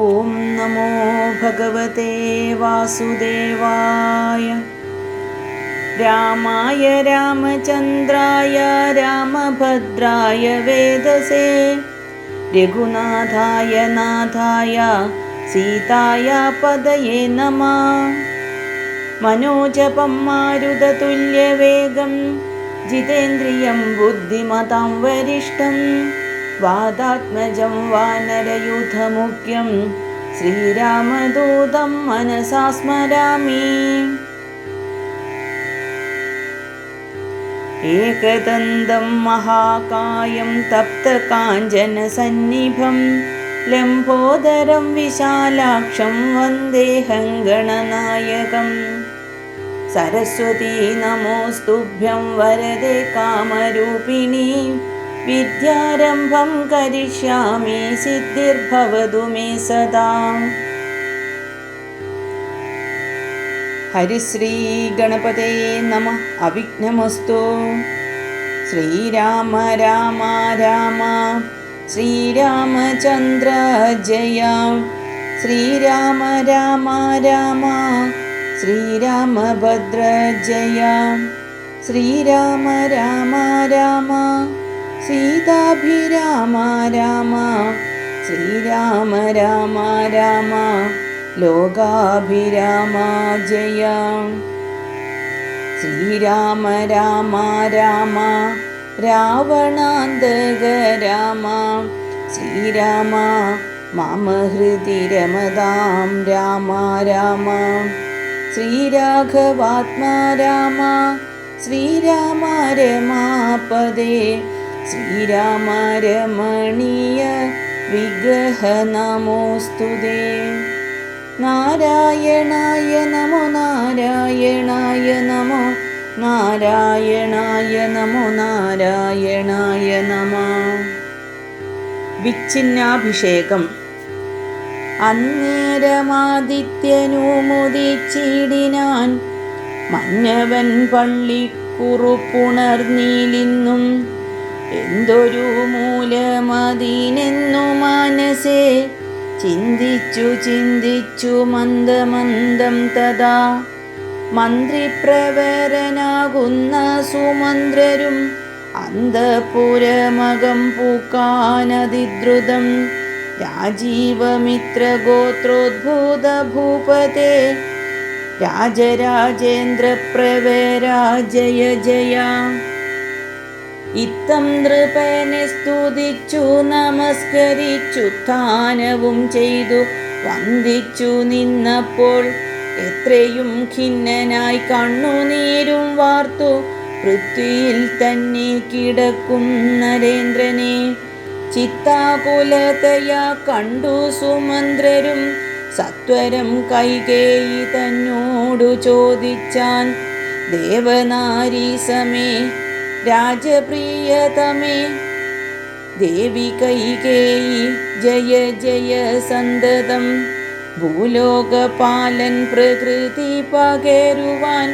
ॐ नमो भगवते वासुदेवाय। रामाय रामचन्द्राय रामभद्राय वेदसे। रघुनाथाय नाथाय सीताय पदये नमः। मनोजपं मारुततुल्यवेगं जितेन्द्रियं बुद्धिमतां वरिष्ठं वादात्मजं वानरयूथमुख्यं श्रीरामदूतं मनसा स्मरामि। एकदन्तं महाकायं तप्तकाञ्जनसन्निभं लम्बोदरं विशालाक्षं वन्देऽहं गणनायकम् सरस्वती नमोऽस्तुभ्यं वरदे कामरूपिणी വിദ്യാരംഭം കരിഷ്യാമി സിദ്ധിർഭവതു മേ സദാ. ഹരിശ്രീ ഗണപതേ നമ അവിഘ്നമസ്തു. ശ്രീരാമ രാമ രാമ. ശ്രീരാമചന്ദ്ര ജയ. ശ്രീരാമ രാമ രാമ. ശ്രീരാമഭദ്ര ജയ. ശ്രീരാമ രാമ രാമ. സീതാഭിരാമ രാമ ശ്രീരാമ രാമ രാമ ലോകാഭിരാമ ജയ. ശ്രീരാമ രാമ രാമ രാവണാന്തക രാമ ശ്രീരാമ മമ ഹൃതി രമതാം രാമ രാമ ശ്രീരാഘവാത്മാ രാമ ശ്രീരാമ രമാപദേ ശ്രീരാമരമണീയ വിഗ്രഹ നമോസ്തുതേ നാരായണായ നമോ നാരായണായ നമോ നാരായണായ നമോ നാരായണായ നമ. വിച്ഛിന്നാഭിഷേകം. അന്നേരമാദിത്യനുമുതിച്ചിടിനാൻ മഞ്ഞവൻ പള്ളിക്കുറുപ്പുണർന്നീലിന്നും എന്തൊരു മൂലമതിനെന്നു മനസ്സേ ചിന്തിച്ചു ചിന്തിച്ചു മന്ദമന്ദം തഥാ. മന്ത്രിപ്രവരനാകുന്ന സുമന്ത്രരും അന്തപുരമകം പൂക്കാനതിദ്രുതം. രാജീവമിത്രഗോത്രോദ്ഭൂത ഭൂപതേ രാജരാജേന്ദ്ര പ്രവേരാ ജയ ജയ. ഇത്തം നൃപനെ സ്തുതിച്ചു നമസ്കരിച്ചു താനവും ചെയ്തു വന്ദിച്ചു നിന്നപ്പോൾ എത്രയും ഖിന്നനായി കണ്ണുനീരും വാർത്തു പൃഥ്വിയിൽ തന്നെ കിടക്കും നരേന്ദ്രനെ. ചിത്താകുലതയാ കണ്ടു സുമന്ത്രരും സത്വരം കൈകേയി തന്നോടു ചോദിച്ചാൻ ദേവനാരീ രാജപ്രിയതമേ ദേവി കൈകേയി ജയ ജയ സന്തതം. ഭൂലോകപാലൻ പ്രകൃതി പകരുവാൻ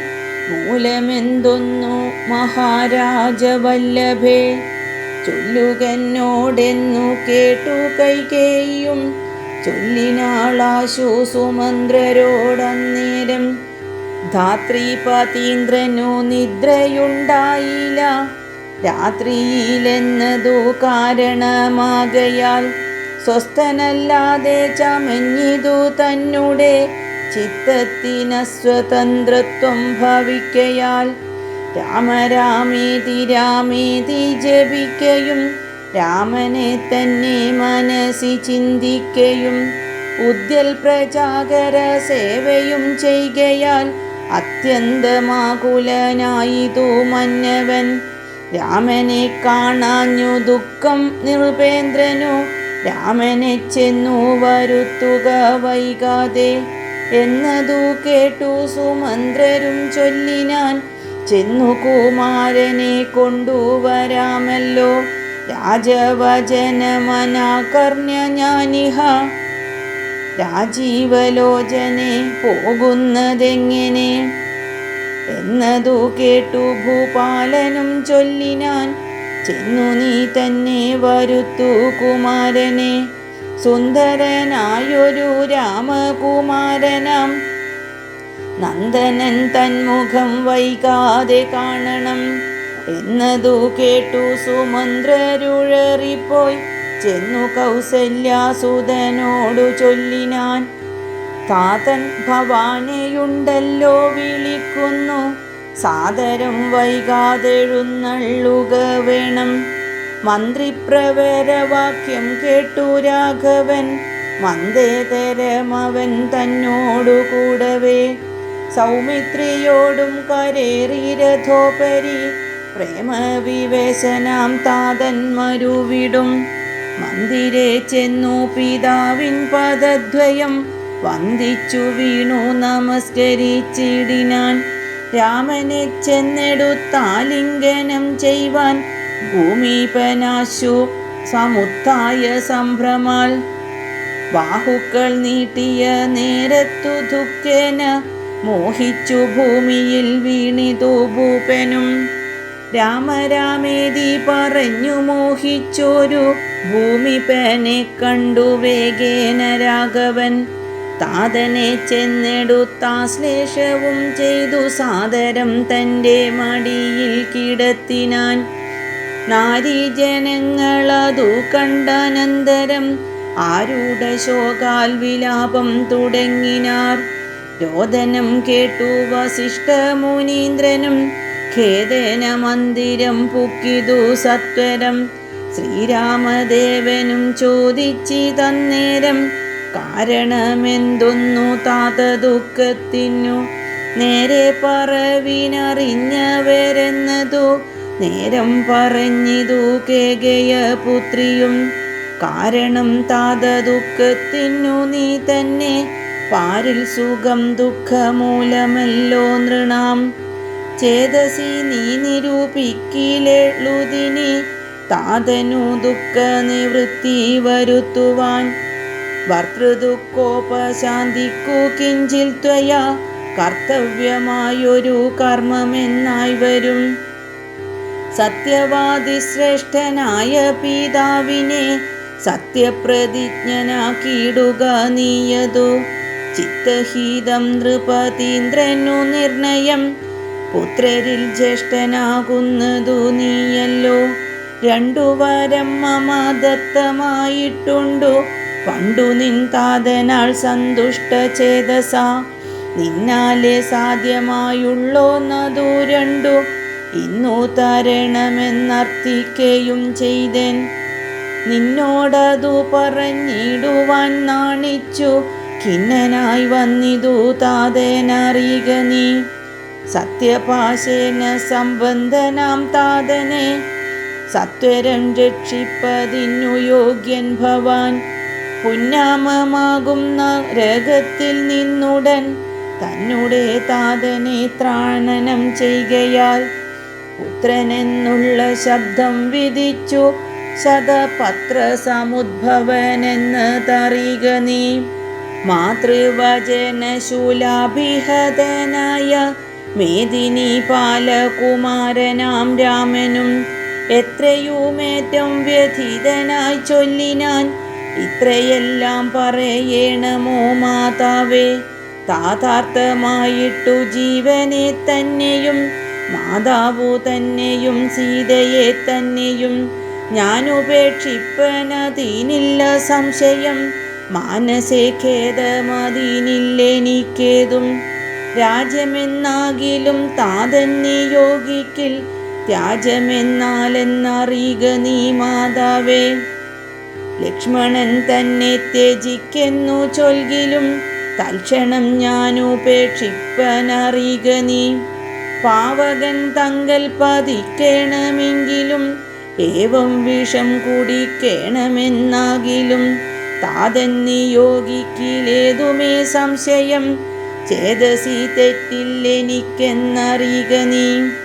മൂലമെന്തൊന്നു മഹാരാജവല്ലഭേ? ചൊല്ലുകന്നോടെന്നു കേട്ടു കൈകേയും ചൊല്ലിനാളാശു സുമന്ത്രരോടന്നേരം ധാത്രീപതീന്ദ്രനു നിദ്രയുണ്ടായില്ല. രാത്രിയിലെന്നതു കാരണമാകയാൽ സ്വസ്ഥനല്ലാതെ ചമഞ്ഞിതു തന്നെ ചിത്തത്തിനസ്വതന്ത്രത്വം ഭവിക്കയാൽ രാമരാമേതി രാമേതി ജപിക്കയും രാമനെ തന്നെ മനസ്സി ചിന്തിക്കയും ഉദ്യൽ പ്രചാകര സേവയും ചെയ്കയാൽ അത്യന്തമാകുലനായിതു മന്നവൻ. രാമനെ കാണാഞ്ഞു ദുഃഖം നിർപേന്ദ്രനു രാമനെ ചെന്നു വരുത്തുക വൈകാതെ. എന്നതു കേട്ടു സുമന്ത്രരും ചൊല്ലിനാൻ. ചെന്നു കുമാരനെ കൊണ്ടുവരാമല്ലോ. രാജവചനമനാകർണ്യ ഞാനിഹ. രാജീവലോചനെ പോകുന്നതെങ്ങനെ? എന്നതു കേട്ടു ഭൂപാലനും ചൊല്ലിനാൻ ചെന്നു നീ തന്നെ വരുത്തു കുമാരനെ. സുന്ദരനായൊരു രാമകുമാരനം. നന്ദനൻ തന്മുഖം വൈകാതെ കാണണം. എന്നതു കേട്ടു സുമന്ത്രരുഴറിപ്പോയി ചെന്നു കൗസല്യാസുതനോടു ചൊല്ലിനാൻ. താതൻ ഭവാനെയുണ്ടല്ലോ വിളിക്കുന്നു. സാദരം വൈകാതെഴുന്നള്ളുക വേണം. മന്ത്രിപ്രവരവാക്യം കേട്ടു രാഘവൻ. മന്ദേതരമവൻ തന്നോടു കൂടവേ. സൗമിത്രിയോടും കരേറി രഥോപരി. പ്രേമവിവേശനാം താതൻ മരുവിടും. മന്ദിരെ ചെന്നു പിതാവിൻ പദദ്വയം. വന്ദിച്ചു വീണു നമസ്കരിച്ചിടിനാൻ. രാമനെ ചെന്നെടുത്താലിംഗനം ചെയ്യുവാൻ ഭൂമിപനാശു സമുത്തായ സംഭ്രമാൽ. ബാഹുക്കൾ നീട്ടിയ നേരത്തു ദുഃഖേന മോഹിച്ചു ഭൂമിയിൽ വീണിതു ഭൂപനും. രാമരാമേതി പറഞ്ഞു മോഹിച്ചോരു ഭൂമിപനെ കണ്ടു വേഗേന രാഘവൻ. താതനെ ചെന്നെടുത്താ ശ്ലേഷവും ചെയ്തു സാദരം തന്റെ മടിയിൽ കിടത്തിനാൻ. നാരീജനങ്ങളതു കണ്ടനന്തരം ആരുടെ ശോകാൽ വിലാപം തുടങ്ങിനാർ. രോദനം കേട്ടു വസിഷ്ഠ മുനീന്ദ്രനും ഖേദന മന്ദിരം പുക്കിതു സത്വരം. ശ്രീരാമദേവനും ചോദിച്ചി തന്നേരം കാരണമെന്തൊന്നു താത ദുഃഖത്തിനു? നേരെ പറവിനറിഞ്ഞവരെന്നതു നേരം പറഞ്ഞിതു കേകയ പുത്രിയും. കാരണം താത ദുഃഖത്തിനു നീ തന്നെ പാരിൽ സുഖം ദുഃഖമൂലമല്ലോ നൃണാം. ചേതസി നീ നിരൂപിക്കിലെഴുതിനി താതനു ദുഃഖ നിവൃത്തി വരുത്തുവാൻ. ഭർത്തൃദുഃഖോപശാന്തിക്കു കിഞ്ചിൽ ത്വയാ കർത്തവ്യമായൊരു കർമ്മമെന്നായി വരും. സത്യവാദി ശ്രേഷ്ഠനായ പിതാവിനെ സത്യപ്രതിജ്ഞനാക്കിയിടുക നീയതു. ചിത്തഹീതം നൃപതീന്ദ്രനു നിർണയം പുത്രരിൽ ജ്യേഷ്ഠനാകുന്നതു നീയല്ലോ. രണ്ടു വരം മമ ദത്തമായിട്ടുണ്ടു പണ്ടു നിൻ താതനാൾ സന്തുഷ്ട ചേതസ. നിന്നാലെ സാധ്യമായുള്ളോന്നതു രണ്ടു. ഇന്നു തരണമെന്നർത്ഥിക്കുകയും ചെയ്തൻ. നിന്നോടതു പറഞ്ഞിടുവാൻ നാണിച്ചു. ഖിന്നനായി വന്നിതു താതനറിയുക നീ. സത്യപാശേന സംബന്ധനാം താതനെ. സത്വരം രക്ഷിപ്പതിനു യോഗ്യൻ ഭവാൻ. പുന്നാമമാകുന്ന രഗത്തിൽ നിന്നുടൻ തന്നുടെ താതനെ ത്രാണനം ചെയ്യുകയാൽ പുത്രനെന്നുള്ള ശബ്ദം വിധിച്ചു ശതപത്ര സമുദ്ഭവനെന്ന് തറിയുക നീ. മാതൃവചനശൂലാഭിഹതനായ മേദിനി പാലകുമാരനാം രാമനും എത്രയുമേറ്റം വ്യഥിതനായി ചൊല്ലിനാൻ ഇത്രയെല്ലാം പറയണമോ മാതാവേ? താതാർത്ഥമായിട്ടു ജീവനെ തന്നെയും മാതാവു തന്നെയും സീതയെ തന്നെയും ഞാൻ ഉപേക്ഷിപ്പനതിനില്ല സംശയം. മാനസേ ഖേദമതിനില്ലെനിക്കേതും? രാജ്യമെന്നാകിലും താതന്നെ യോഗിക്കിൽ ത്യാജമെന്നാലെന്നറിയുക നീ മാതാവേ. ലക്ഷ്മണൻ തന്നെ ത്യജിക്കെന്നു ചൊൽകിലും തൽക്ഷണം ഞാൻ ഉപേക്ഷിപ്പനറിയുക നീ. പാവകൻ തങ്കൽ പതിക്കേണമെങ്കിലും ഏവം വിഷം കുടിക്കേണമെന്നാകിലും താതൻ നിയോഗിക്കിലേതുമേ സംശയം. ചേതസി തെറ്റില്ലെനിക്കെന്നറിയുക നീ.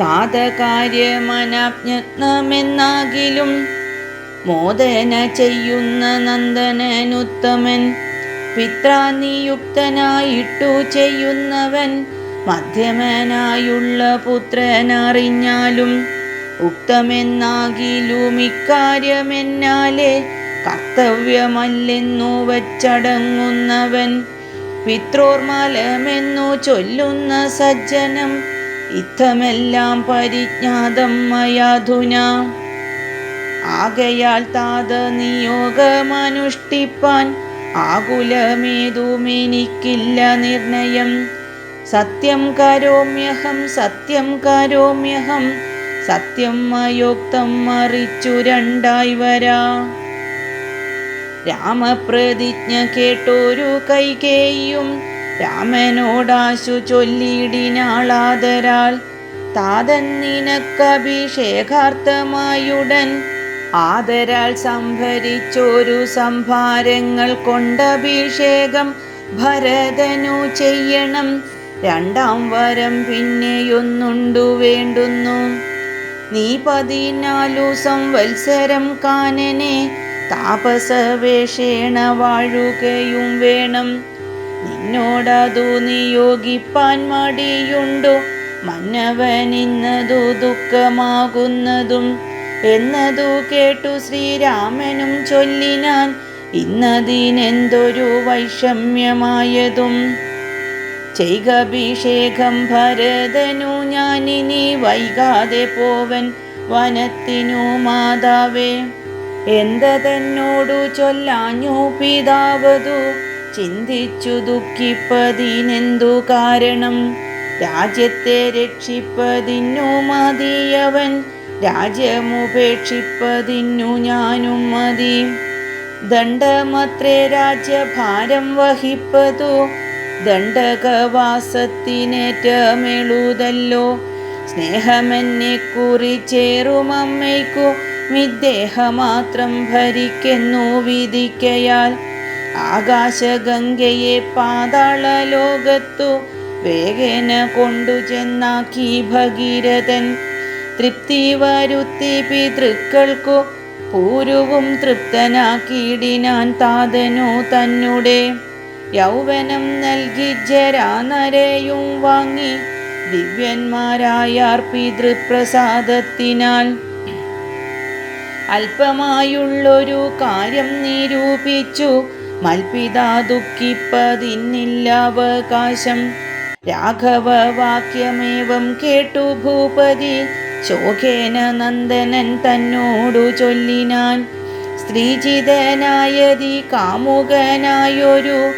താതകാര്യമനജ്ഞമെന്നാകിലും മോദന ചെയ്യുന്ന നന്ദനനുത്തമൻ പിത്രാനിയുക്തനായിട്ടു ചെയ്യുന്നവൻ മധ്യമനായുള്ള പുത്രനറിഞ്ഞാലും ഉക്തമെന്നാകിലും ഇക്കാര്യമെന്നാലെ കർത്തവ്യമല്ലെന്നു വച്ചടങ്ങുന്നവൻ. പിത്രോർമലമെന്നു ചൊല്ലുന്ന സജ്ജനം ഇത്തമെല്ലാം പരിജ്ഞാതം മയാധുന. ആകയാൽ താത നിയോഗമനുഷ്ഠിപ്പാൻ ആകുലമേതുമെനിക്കില്ല നിർണയം. സത്യം കരോമ്യഹം സത്യം കരോമ്യഹം സത്യം അയോക്തം മറിച്ചു രണ്ടായി വരാ. രാമപ്രതിജ്ഞ കേട്ടോരു കൈകേയും രാമനോടാശു ചൊല്ലിടിനാളാതരാൽ താതൻ നിനക്കഭിഷേകാർത്ഥമായുടൻ ആദരാൽ സംഭരിച്ചൊരു സംഭാരങ്ങൾ കൊണ്ടഭിഷേകം ഭരതനു ചെയ്യണം. രണ്ടാം വരം പിന്നെയൊന്നുണ്ടു വേണ്ടുന്നു. നീ പതിനാലു സംവത്സരം കാനനെ താപസവേഷേണ വാഴുകയും വേണം. നിന്നോടതു നിയോഗിപ്പാൻ മടിയുണ്ടോ. മന്നവനിന്നതു ദുഃഖമാകുന്നതും എന്നതു കേട്ടു ശ്രീരാമനും ചൊല്ലിനാൻ. ഇന്നതിനെന്തൊരു വൈഷമ്യമായതും. ചെയ്കഭിഷേകം ഭരതനു ഞാനിനി വൈകാതെ പോവൻ വനത്തിനു മാതാവേ. എന്തതെന്നോടു ചൊല്ലാഞ്ഞു പിതാവതു. ചിന്തിച്ചു ദുഃഖിപ്പതിനെന്തു കാരണം? രാജ്യത്തെ രക്ഷിപ്പതിന്നു മതിയവൻ രാജ്യമുപേക്ഷിപ്പതിന്നു ഞാനും മതി. ദണ്ഡമത്രേ രാജ്യഭാരം വഹിപ്പതു ദണ്ഡകവാസത്തിനേറ്റമെളുതല്ലോ സ്നേഹമെന്നെ കുറിച്ചേറുമമ്മയ്ക്കു വിദ്ദേഹമാത്രം ഭരിക്കുന്നു വിധിക്കയാൽ ആകാശഗംഗയെ പാതാള ലോകത്തു വേഗേന കൊണ്ടു ചെന്നാക്കി ഭഗീരഥൻ. തൃപ്തി വരുത്തി പിതൃക്കൾക്കു പൂരുവും തൃപ്തനാക്കിയിടിനാൻ താതനു തന്നുടെ. യൗവനം നൽകി ജരാനരയും വാങ്ങി ദിവ്യന്മാരായ പിതൃപ്രസാദത്തിനാൽ. അല്പമായുള്ളൊരു കാര്യം നിരൂപിച്ചു മൽപിതാ ദുഃഖിപ്പതിന്നില്ല അവകാശം രാഘവ വാക്യമേവം കേട്ടു ഭൂപതി. ശോകേന നന്ദനൻ തന്നോടു ചൊല്ലിനാൻ. സ്ത്രീജിതനായതി കാമുകനായൊരു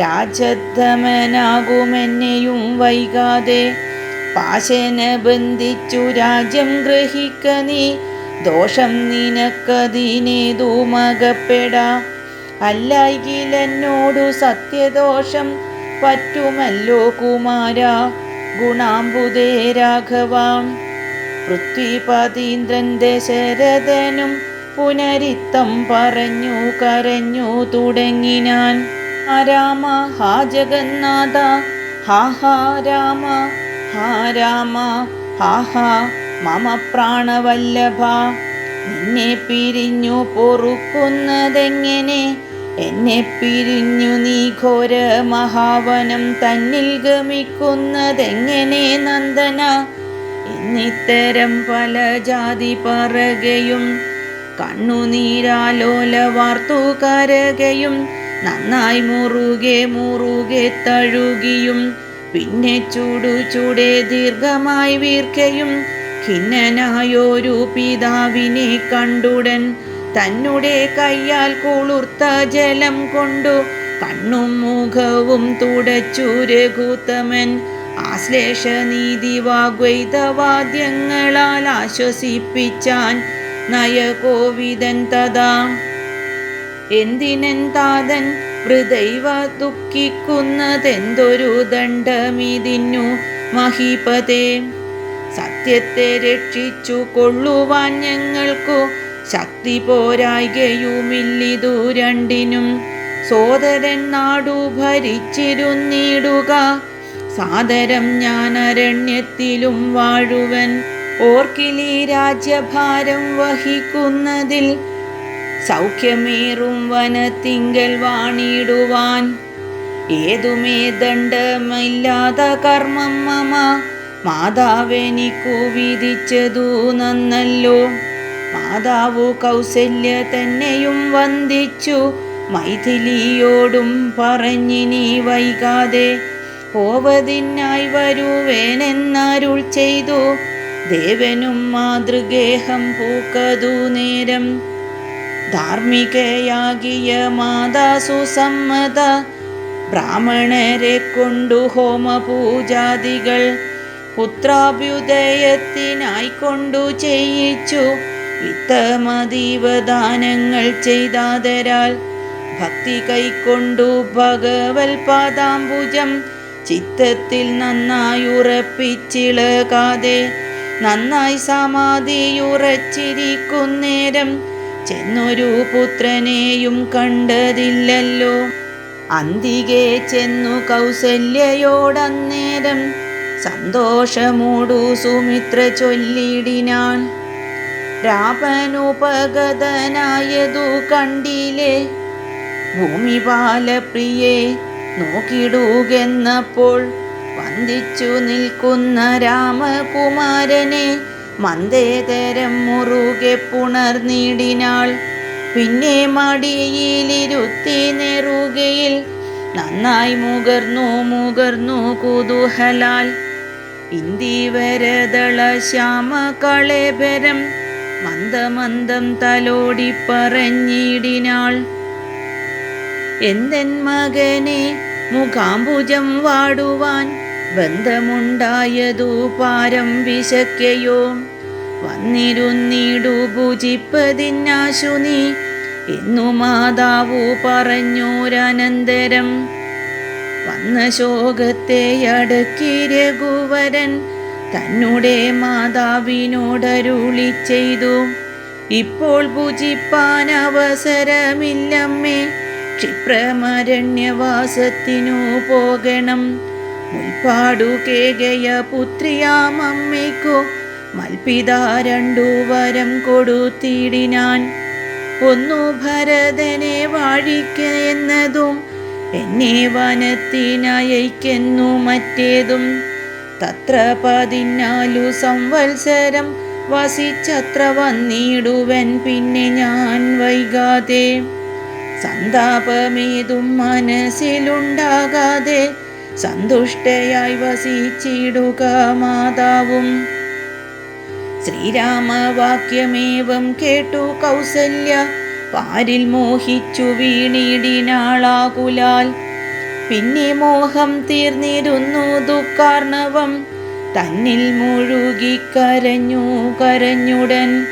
രാജധമനാകുമെന്നെയും വൈകാതെ. പാശന ബന്ധിച്ചു രാജ്യം ഗ്രഹിക്ക നീ. ദോഷം നിനക്കതിനേതു മകപ്പെടാ അല്ലായികിലെന്നോടു സത്യദോഷം പറ്റുമല്ലോ കുമാര? ഗുണാംബുദേ രാഘവാം. പൃഥ്വിപതീന്ദ്രൻ ദശരഥനും പുനരിത്തം പറഞ്ഞു കരഞ്ഞു തുടങ്ങിനാൻ. ആ രാമ ഹാ ജഗന്നാഥ ഹാ ഹാ രാമ ഹാ രാമ ഹാ ഹാ മമ പ്രാണവല്ലഭ. നിന്നെ പിരിഞ്ഞു പൊറുക്കുന്നതെങ്ങനെ? എന്നെ പിരിഞ്ഞു നീ ഘോര മഹാവനം തന്നിൽ ഗമിക്കുന്നതെങ്ങനെ നന്ദന? എന്നിത്തരം പല ജാതി പറകയും കണ്ണുനീരാലോല വാർത്തു കരകയും നന്നായി മുറുകെ മുറുകെ തഴുകിയും പിന്നെ ചൂടു ചൂടെ ദീർഘമായി വീർക്കയും ഖിന്നനായൊരു പിതാവിനെ കണ്ടുടൻ തന്നുടെ കയ്യാൽ കുളിർത്ത ജലം കൊണ്ടു കണ്ണും മുഖവും തുടച്ചു രഘുത്തമൻ. ആശ്ലേഷ നീതി വാഗ്വൈതവാദ്യങ്ങളാൽ ആശ്വസിപ്പിച്ചാൻ നയകോവിതൻ തഥാ. എന്തിനൻ താതൻ ഹൃദൈവ ദുഃഖിക്കുന്നതെന്തൊരു ദണ്ഡമിതിന്നു മഹീപതേ. സത്യത്തെ രക്ഷിച്ചു കൊള്ളുവാൻ ഞങ്ങൾക്കു ശക്തി പോരായ്കയുമില്ലിതു രണ്ടിനും. സോദരൻ നാടു ഭരിച്ചിരുന്നിടുക. സാദരം ഞാൻ അരണ്യത്തിലും വാഴുവൻ. ഓർക്കിലി രാജ്യഭാരം വഹിക്കുന്നതിൽ സൗഖ്യമേറും വനത്തിങ്കൽ വാണിടുവാൻ. ഏതുമേ ദണ്ഡമില്ലാത കർമ്മം മമ. മാതാവെനിക്കു വിധിച്ചതു നന്നല്ലോ. മാതാവു കൗസല്യ തന്നെയും വന്ദിച്ചു. മൈഥിലിയോടും പറഞ്ഞിനി വൈകാതെ പോവതിനായി വരുവേനെന്നരുൾ ചെയ്തു. ദേവനും മാതൃഗേഹം പൂക്കതു നേരം. ധാർമ്മികയാകിയ മാതാ സുസമ്മത ബ്രാഹ്മണരെ കൊണ്ടു ഹോമപൂജാദികൾ പുത്രാഭ്യുദയത്തിനായി കൊണ്ടു ചെയ്യിച്ചു. വിത്തമതീവദാനങ്ങൾ ചെയ്താതരാൽ ഭക്തി കൈക്കൊണ്ടു ഭഗവൽ പാദാംബുജം ചിത്തത്തിൽ നന്നായി ഉറപ്പിച്ചിളകാതെ നന്നായി സമാധിയുറച്ചിരിക്കുന്നേരം ചെന്നൊരു പുത്രനെയും കണ്ടതില്ലല്ലോ. അന്തികെ ചെന്നു കൗസല്യയോടന്നേരം സന്തോഷമൂടു സുമിത്ര ചൊല്ലിടിനാൾ രാപനുപഗതനായതു കണ്ടില്ലേ ഭൂമിപാലപ്രിയെ നോക്കിടുകെന്നപ്പോൾ വന്ദിച്ചു നിൽക്കുന്ന രാമകുമാരനെ മന്ദേതരം മുറുകെ പുണർന്നിടിനാൾ. പിന്നെ മടിയിലിരുത്തി നെറുകയിൽ നന്നായി മുകർന്നു മുകർന്നു കുതൂഹലാൽ. ഇന്ദിവരദള ശ്യാമ കളേബരം മന്ദമന്ദം തലോടി പറഞ്ഞിടിനാൾ. എന്തെൻ മകനെ മുഖാംബുജം വാടുവാൻ ബന്ധമുണ്ടായതു പാരം വിശക്കയോ? വന്നിരുന്നിടു ഭുജിപ്പതിനാശു നീ. എന്നു മാതാവു പറഞ്ഞോരനന്തരം. വന്ന ശോകത്തെ അടക്കി രഘുവരൻ തന്നുടെ മാതാവിനോടരുളി ചെയ്തു. ഇപ്പോൾ പൂജിപ്പാൻ അവസരമില്ലമ്മേ ക്ഷിപ്രമരണ്യവാസത്തിനു പോകണം. മുൽപ്പാടു കേകയ പുത്രിയാമ്മയ്ക്കോ മൽപിത രണ്ടു വരം കൊടുത്തിടിനാൻ. ഒന്നു ഭരതനെ വാഴിക്ക എന്നതും എന്നെ വനത്തിനയക്കെന്നു മറ്റേതും. തത്ര പതിനാലു സംവത്സരം വസിച്ചത്ര വന്നിടുവൻ പിന്നെ ഞാൻ വൈകാതെ. സന്താപമേതും മനസ്സിലുണ്ടാകാതെ സന്തുഷ്ടയായി വസിച്ചിടുക മാതാവും. ശ്രീരാമവാക്യമേവം കേട്ടു കൗസല്യ പാരിൽ മോഹിച്ചു വീണിടിനാളാകുലാൽ പിന്നെ മോഹം തീർന്നിരുന്നു ദുഃഖാർണവം. തന്നിൽ മുഴുകി കരഞ്ഞു കരഞ്ഞുടൻ.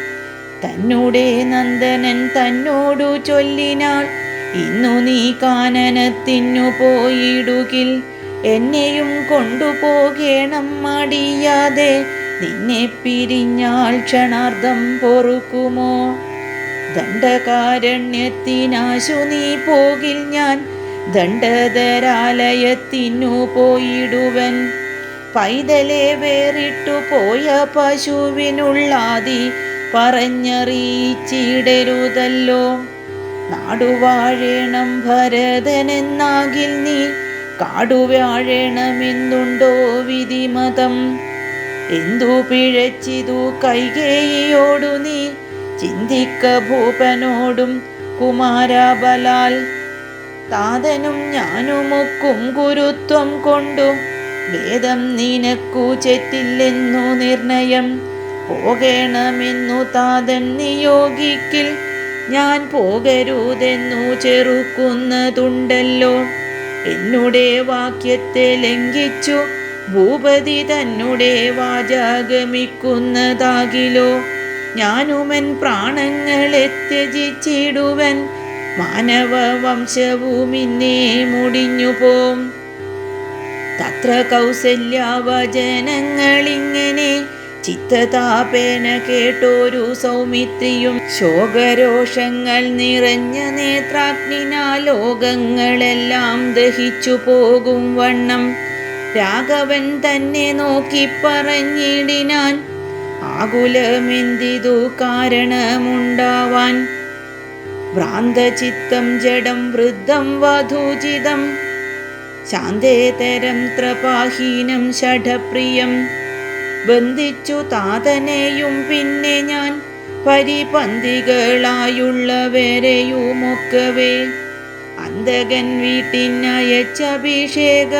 തന്നോടെ നന്ദനൻ തന്നോടു ചൊല്ലിനാൾ. ഇന്നു നീ കാനനത്തിനു പോയിടുകിൽ. എന്നെയും കൊണ്ടുപോകേണം മടിയാതെ. നിന്നെ പിരിഞ്ഞാൽ ക്ഷണാർദ്ധം പൊറുക്കുമോ? ദണ്ഡകാരണ്യത്തിനാശു നീ പോകിൽ ഞാൻ. ദണ്ഡധരാലയത്തിനു പോയിടുവൻ. പൈതലെ വേറിട്ടു പോയ പശുവിനുള്ളാതി പറഞ്ഞറിയിച്ചിടരുതല്ലോ. നാടുവാഴേണം ഭരതനെന്നാകിൽ നീ കാടുവാഴേണമെന്നുണ്ടോ വിധിമതം. എന്തു പിഴച്ചിതു കൈകേയിയോടു നീ ചിന്തിക്ക ഭൂപനോടും കുമാരബലാൽ. താതനും ഞാനുമൊക്കും ഗുരുത്വം കൊണ്ടു. വേദം നിനക്കു ചെറ്റില്ലെന്നു നിർണയം. പോകണമെന്നു താതൻ നിയോഗിക്കിൽ ഞാൻ പോകരുതെന്നു ചെറുക്കുന്നതുണ്ടല്ലോ. എന്നുടെ വാക്യത്തെ ലംഘിച്ചു ഭൂപതി തന്നെ വാചാഗമിക്കുന്നതാകിലോ ഞാനുമൻ പ്രാണങ്ങളെ ത്യജിച്ചിടുവൻ മാനവ മുടിഞ്ഞു പോം തത്ര കൗസല്യാവചനങ്ങളിങ്ങനെ ചിത്തതാപേന കേട്ടോരു സൗമിത്രിയും ശോകരോഷങ്ങൾ നിറഞ്ഞ നേത്രാഗ്നിനാ ലോകങ്ങളെല്ലാം ദഹിച്ചു പോകും വണ്ണം. രാഘവൻ തന്നെ നോക്കി പറഞ്ഞിടിനാൻ ആകുലമെന്തിതു കാരണമുണ്ടാവാൻ? ഭ്രാന്തചിത്തം ജഡം വൃദ്ധം വധൂചിതം. ശാന്തേതരം ത്രപാഹീനം ഷഠപ്രിയം. ബന്ധിച്ചു താതനെയും പിന്നെ ഞാൻ പരിപന്തികളായുള്ളവരെയുമൊക്കവേ. അന്തകൻ വീട്ടിനയച്ചഭിഷേക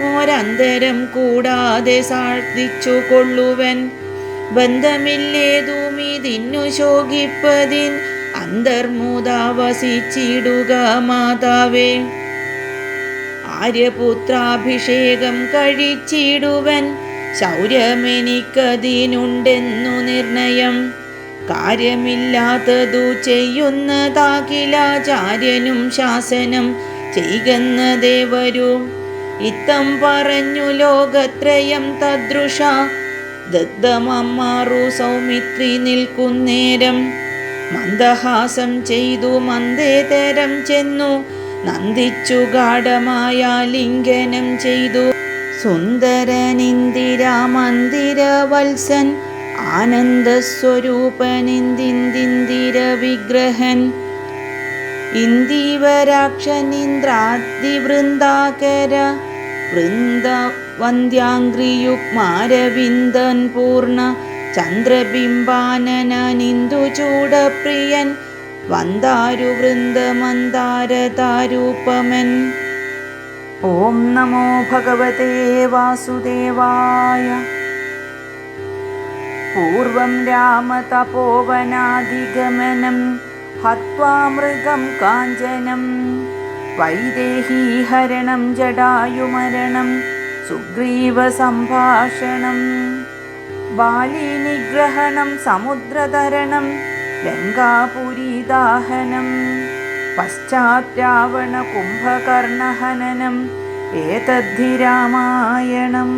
മോരന്തരം കൂടാതെ സാർത്ഥിച്ചു കൊള്ളുവൻ. ബന്ധമില്ലേതുമിതിന്നു ശോകിപ്പതിൻ അന്തർമുദാവസിച്ചിടുക മാതാവേ. ആര്യപുത്രാഭിഷേകം കഴിച്ചിടുവൻ ശൗര്യമെനിക്കതിനുണ്ടെന്നു നിർണയം. കാര്യമില്ലാത്തതു ചെയ്യുന്നതാകിലാചാര്യനും ശാസനം ചെയ്യുന്നതേ വരൂ. ഇത്തം പറഞ്ഞു ലോകത്രയം തദൃഷ ദഗ്ധമമ്മാറു സൗമിത്രി നിൽക്കുന്നേരം. മന്ദഹാസം ചെയ്തു മന്ദേതരം ചെന്നു. നന്ദിച്ചു ഗാഠമായ ലിംഗനം ചെയ്തു. സുന്ദരനിന്ദിരാമന്ദിരവത്സൻ ആനന്ദസ്വരൂപനിന്ദിന്ദിര വിഗ്രഹൻ ഇന്ദീവരാക്ഷനിന്ദ്രാദിവൃന്ദാകര വൃന്ദ വന്ദ്യാംഗ്രിയുഗ്മാരവിന്ദൻ പൂർണ ചന്ദ്രബിംബാനനിന്ദുചൂടപ്രിയൻ വന്ദാരുവൃന്ദമന്ദാരതാരൂപമൻ. ഓം നമോ ഭഗവതേ വാസുദേവായ. പൂർവം രാമതപോവനാധിഗമനം ഹത്വാ മൃഗം കാഞ്ചനം വൈദേഹീഹരണം ജടായുമരണം സുഗ്രീവസംഭാഷണം ബാലിനിഗ്രഹണം സമുദ്രതരണം ലങ്കാപുരീദാഹനം പശ്ചാത്രാവണ കുംഭകർണഹനനം ഏതദ്ധി രാമായണം.